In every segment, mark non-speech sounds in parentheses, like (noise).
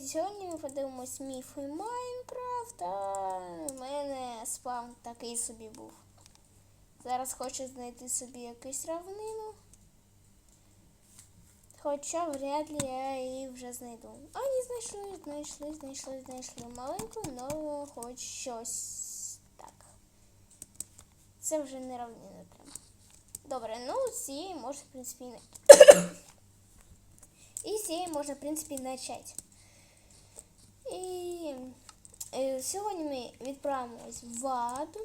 Привіт! Сьогодні ми подивимось міфи Майнкрафт, а в мене спам такий собі був. Зараз хочу знайти собі якусь равнину. Хоча вряд ли я її вже знайду. А ні, знайшли, знайшли, знайшли, знайшли маленьку, але хоч щось так. Це вже не равнина прям. Добре, ну цієї можна, в принципі, і не. (coughs) І цієї можна, в принципі, почати. І е, сьогодні ми відправимось в ад,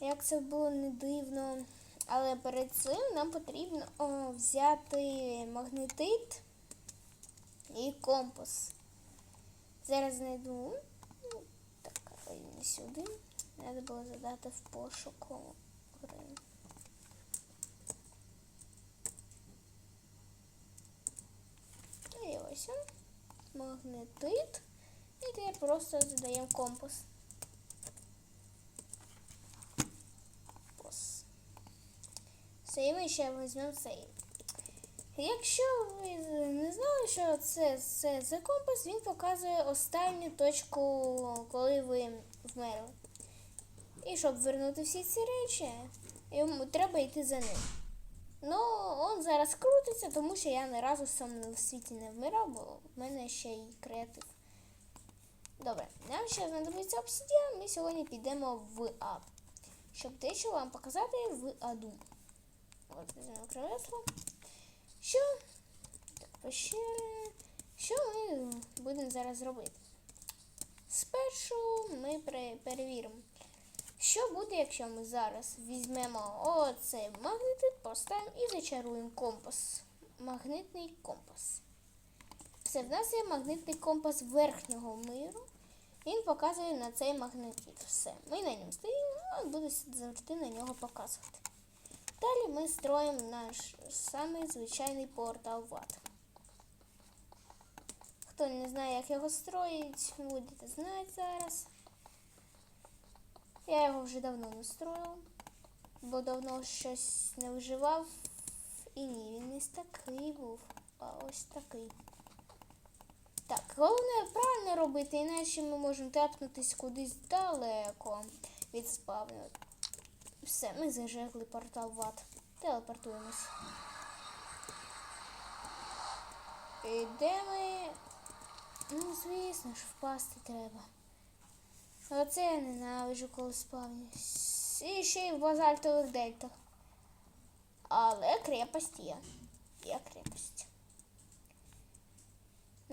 як це було не дивно. Але перед цим нам потрібно о, взяти магнетит і компас. Зараз знайду. Ну, так, не сюди. Треба було задати в пошуку гри. І ось він. Магнетит. Тепер просто задаємо компас. Компас. І ми ще візьмемо цей. Якщо ви не знали, що це, це за компас, він показує останню точку, коли ви вмерли. І щоб вернути всі ці речі, йому треба йти за ним. Ну, он зараз крутиться, тому що я ні разу сам в світі не вмирав, бо в мене ще й креатив. Добре, нам ще знадобиться обсидіан, ми сьогодні підемо в ад. Щоб дещо вам показати в аду. От візьмемо кресло. Що? Так, пещери. Що ми будемо зараз робити? Спершу ми перевіримо. Що буде, якщо ми зараз візьмемо оцей магнетит, поставимо і зачаруємо компас. Магнитний компас. Все, в нас є магнитний компас верхнього миру. Він показує на цей магнетит. Все. Ми на ньому стоїмо, а він буде завжди на нього показувати. Далі ми строїмо наш самий звичайний портал в ад. Хто не знає, як його строїть, будете знати зараз. Я його вже давно не строїла, бо давно щось не вживав. І ні, він не такий був, а ось такий. Головне правильно робити, іначе ми можемо тепнутись кудись далеко від спавну. Все, ми зажегли портал в ад. Телепортуємось. І де ми? Ну, звісно ж, впасти треба. Оце я ненавиджу, коли спавню. І ще й в базальтових дельтах. Але крепость є. Є крепость.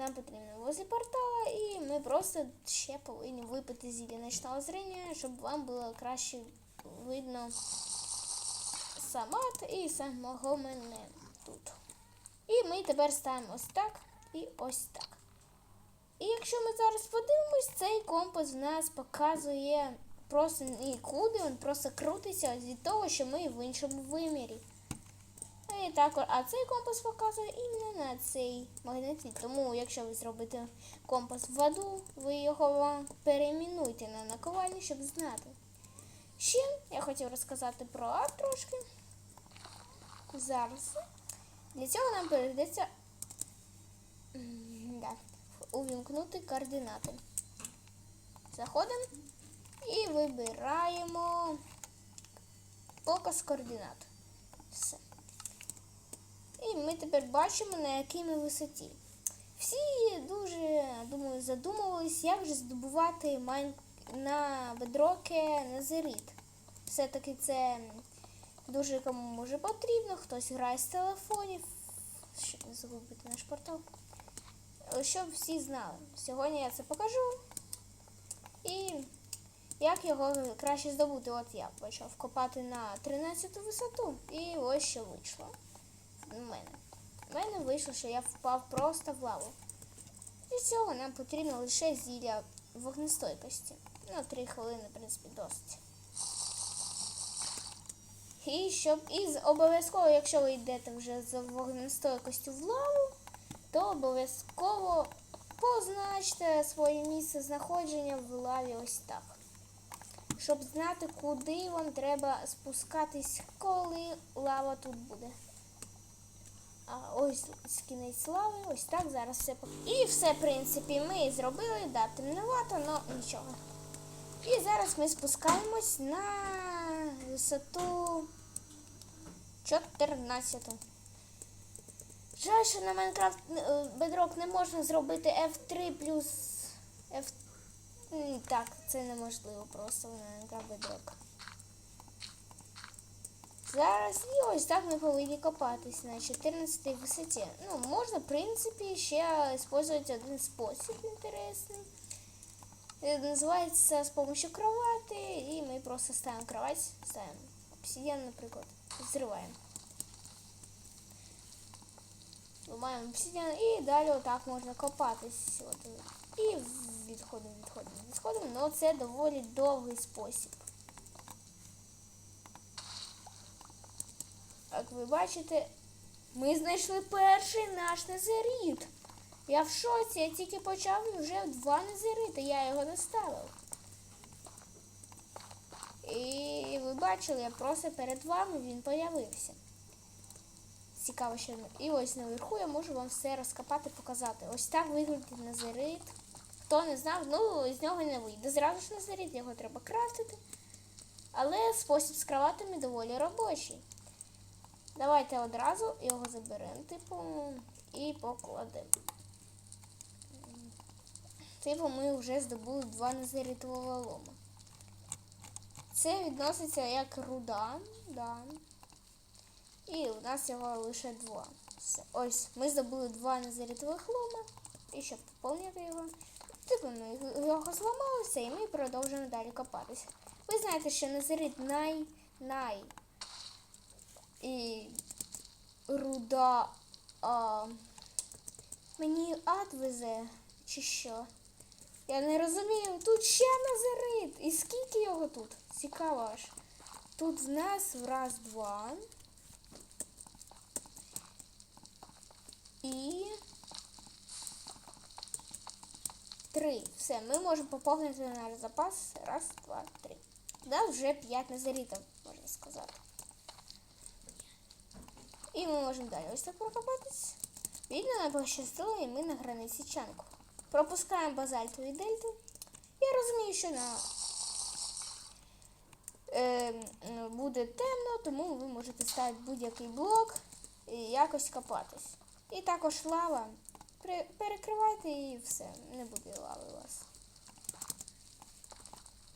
Нам потрібно возле портала, і ми просто ще повинні випити зілля ночного зрення, щоб вам було краще видно самат і самого мене тут. І ми тепер ставимо ось так і ось так. І якщо ми зараз подивимось, цей компас в нас показує просто нікуди, він просто крутиться від того, що ми в іншому вимірі. І також, а цей компас показує іменно на цей магнетит. Тому, якщо ви зробите компас в аду, ви його перейменуйте на наковальню, щоб знати. Ще я хотів розказати про ад трошки. Зараз. Для цього нам прийдеться да, увімкнути координати. Заходимо і вибираємо показ координат. Все. І ми тепер бачимо, на якій ми висоті. Всі дуже, думаю, задумувались, як же здобувати майн... на бедроки назерит. Все-таки це дуже кому може потрібно, хтось грає з телефонів. Щоб не загубити наш портал. Щоб всі знали. Сьогодні я це покажу. І як його краще здобути. От я почав копати на 13 висоту. І ось що вийшло. У мене. У мене вийшло, що я впав просто в лаву. І цього нам потрібно лише зілля вогнестойкості. Ну, 3 хвилини, в принципі, досить. І щоб і обов'язково, якщо ви йдете вже за вогнестойкостю в лаву, то обов'язково позначте своє місце знаходження в лаві ось так. Щоб знати, куди вам треба спускатись, коли лава тут буде. А ось кінець лави, ось так зараз все І все, в принципі, ми зробили, да, темновато, але нічого. І зараз ми спускаємось на висоту 14. Жаль, що на Майнкрафт е, Bedrock не можна зробити F3 плюс F. Так, це неможливо просто на Minecraft Bedrock. Зараз і ось так ми повинні копатись на 14 висоті. Ну, можна, в принципі, ще використовувати один спосіб інтересний. Е, Називається з допомогою кровати, і ми просто ставимо кровать, ставимо обсидіан, наприклад, зриваємо. Ламаємо обсидіан і далі отак можна копатись. От, і відходимо, відходимо, відходимо. але це доволі довгий спосіб. Як ви бачите, ми знайшли перший наш незеріт. Я в шоці, я тільки почав і вже два незерити, я його не ставив. І ви бачили, я просто перед вами він появився. Цікаво, що і ось наверху я можу вам все розкопати, показати. Ось так виглядить незерит. Хто не знав, ну з нього не вийде. Зразу ж незерит, його треба крафтити. Але спосіб з кроватами доволі робочий. Давайте одразу його заберемо, типу, і покладемо. Типу, ми вже здобули два незарітового лома. Це відноситься як руда, да. І у нас його лише два. Все. Ось, ми здобули два незарітових лома. І щоб поповнити його, типу ми його зламали все, і ми продовжуємо далі копатися. Ви знаєте, що незарит най най і руда а, мені ад везе, чи що? Я не розумію, тут ще назарит. І скільки його тут? Цікаво аж. Тут в нас раз, два. І три. Все, ми можемо поповнити наш запас. Раз, два, три. Да, вже п'ять назарітів, можна сказати. І ми можемо далі ось так прокопатись. Відео нам пощастило, і ми на границі чанку. Пропускаємо базальту і дельту. Я розумію, що на е, буде темно, тому ви можете ставити будь-який блок і якось копатись. І також лава. Перекривайте і все, не буде лави у вас.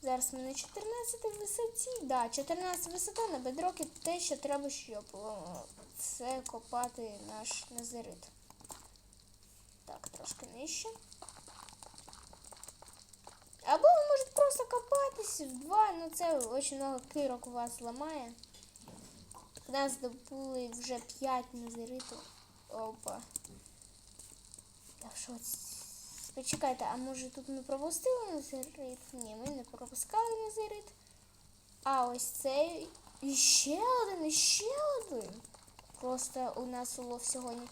Зараз ми на 14 висоті. Да, 14 висота на бедрокі те, що треба, щоб о, це копати наш незерит. Так, трошки нижче. Або ви можете просто копатись в два, ну це дуже много кирок у вас ламає. У нас добули вже 5 незеритів. Опа. Так що почекайте, а може тут ми пропустили незерит? Ні, ми не пропускали незерит. А ось цей. І ще один, і ще один. Просто у нас улов сьогодні.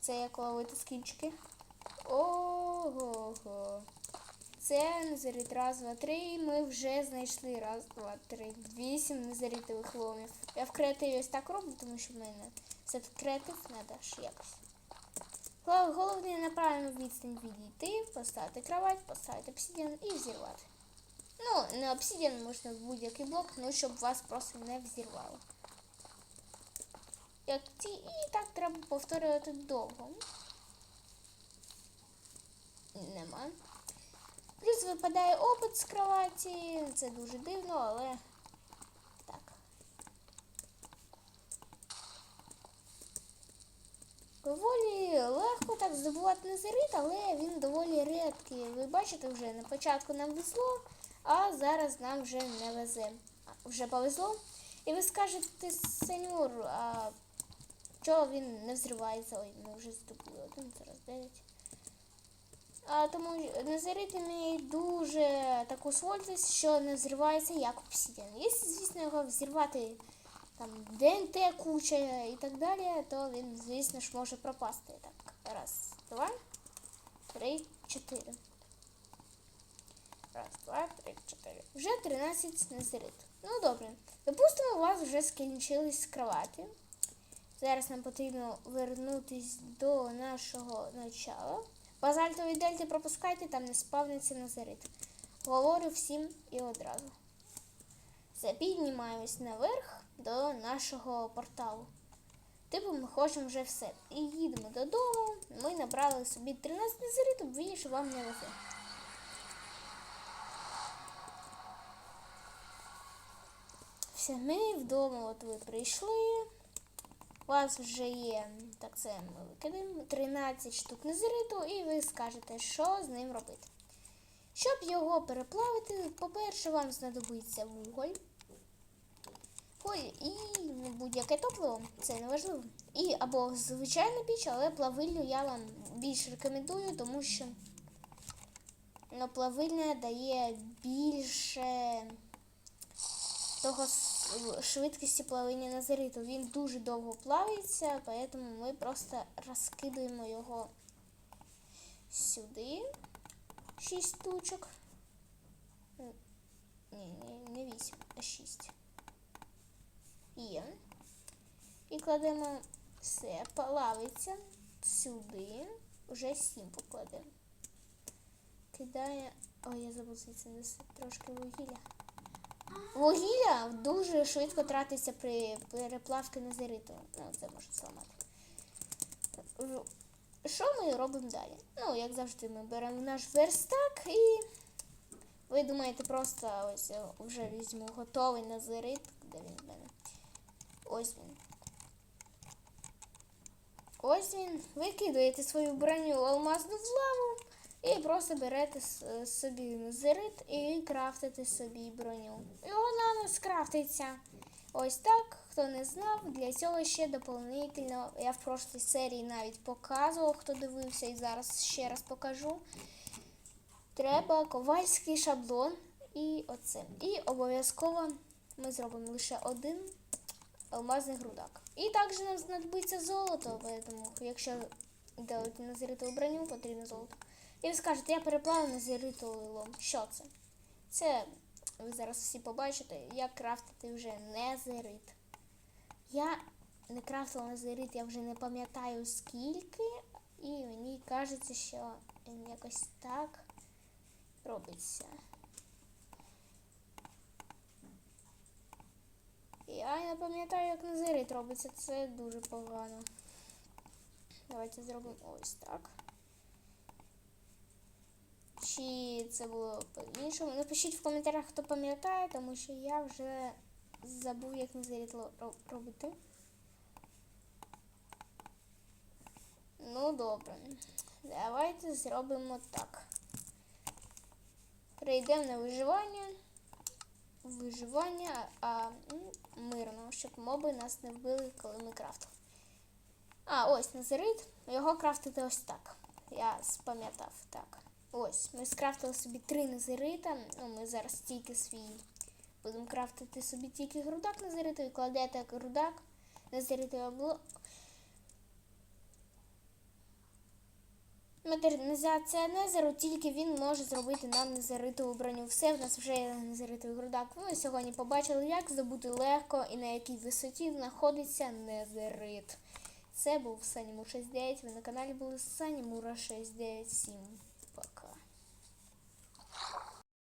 Це як ловити скінчики. Ого. Це незарит раз, два, три. Ми вже знайшли раз, два, три, вісім незарітових ломів. Я в креативі ось так роблю, тому що в мене це креатив треба ж якось. Головне на правильну відстань відійти, поставити кровать, поставити обсидіан і взірвати. Ну, не обсидіан можна будь-який блок, ну щоб вас просто не взірвало. Як ті, і так треба повторювати довго. Нема. Плюс випадає опит з кроваті. Це дуже дивно, але так. Доволі легко так здобувати незерит, але він доволі рідкий. Ви бачите, вже на початку нам везло, а зараз нам вже не везе. Вже повезло. І ви скажете, сеньор, а чого він не взривається? Ой, ми вже здобули один, зараз дев'ять. А, тому незарити мають дуже таку свольтість, що не взривається як обсидіан. Якщо, звісно, його взірвати там ДНТ куча і так далі, то він, звісно ж, може пропасти. Так, раз, два, три, чотири. Раз, два, три, чотири. Вже 13 незарит. Ну добре. Допустимо, у вас вже скінчились кроваті. Зараз нам потрібно вернутись до нашого начала. Базальтові дельти пропускайте, там не спавниться назарит. Говорю всім і одразу. Все, піднімаємось наверх до нашого порталу. Типу ми хочемо вже все. І їдемо додому. Ми набрали собі 13 назаритів, більше вам не везе. Все, ми вдома, от ви прийшли. У вас вже є, так це ми викидаємо, 13 штук незериту, і ви скажете, що з ним робити. Щоб його переплавити, по-перше, вам знадобиться вуголь. Вуголь і будь-яке топливо, це не важливо. І або звичайна піч, але плавильню я вам більш рекомендую, тому що ну, плавильня дає більше того швидкості плавання назариту. Він дуже довго плавається, тому ми просто розкидуємо його сюди. Шість штучок. Ні, не вісім, а шість. Є. І кладемо все, плавиться сюди. Уже сім покладемо. Кидає. Ой, я забув нести трошки вугілля. Вугілля дуже швидко тратиться при переплавці на назериту. Ну, це може зламати. Що ми робимо далі? Ну, як завжди, ми беремо наш верстак і ви думаєте, просто ось вже візьму готовий назерит. Де він в мене? Ось він. Ось він. Викидуєте свою броню алмазну в лаву і просто берете собі назерит і крафтите собі броню. І вона скрафтиться. Ось так, хто не знав, для цього ще дополнительно. Я в прошлій серії навіть показував, хто дивився, і зараз ще раз покажу. Треба ковальський шаблон і оце. І обов'язково ми зробимо лише один алмазний грудак. І також нам знадобиться золото, тому якщо делати назиритову броню, потрібно золото. І ви скажете, я переплавив назиритовий лом. Що це? Це ви зараз всі побачите, як крафтити вже незерит. Я не крафтила незерит, я вже не пам'ятаю скільки, і мені кажеться, що якось так робиться. Я не пам'ятаю, як назирит робиться, це дуже погано. Давайте зробимо ось так. Чи це було по-іншому? Напишіть в коментарях, хто пам'ятає, тому що я вже забув, як назирит ло- робити. Ну, добре. Давайте зробимо так. Перейдемо на виживання. Виживання, а мирно, щоб моби нас не вбили, коли ми крафтили. А, ось назирит. Його крафтити ось так. Я спам'ятав так. Ось, ми скрафтили собі три назирита. Ну, ми зараз тільки свій. Будемо крафтити собі тільки грудак назиритовий, кладете грудак, назиритовий обло. Модернізація Незеру, тільки він може зробити нам незаритову броню. Все, в нас вже є незаритовий грудак. Ви сьогодні побачили, як здобути легко і на якій висоті знаходиться незерит. Це був Санімур 69. Ви на каналі були Санімура 697. Fuck.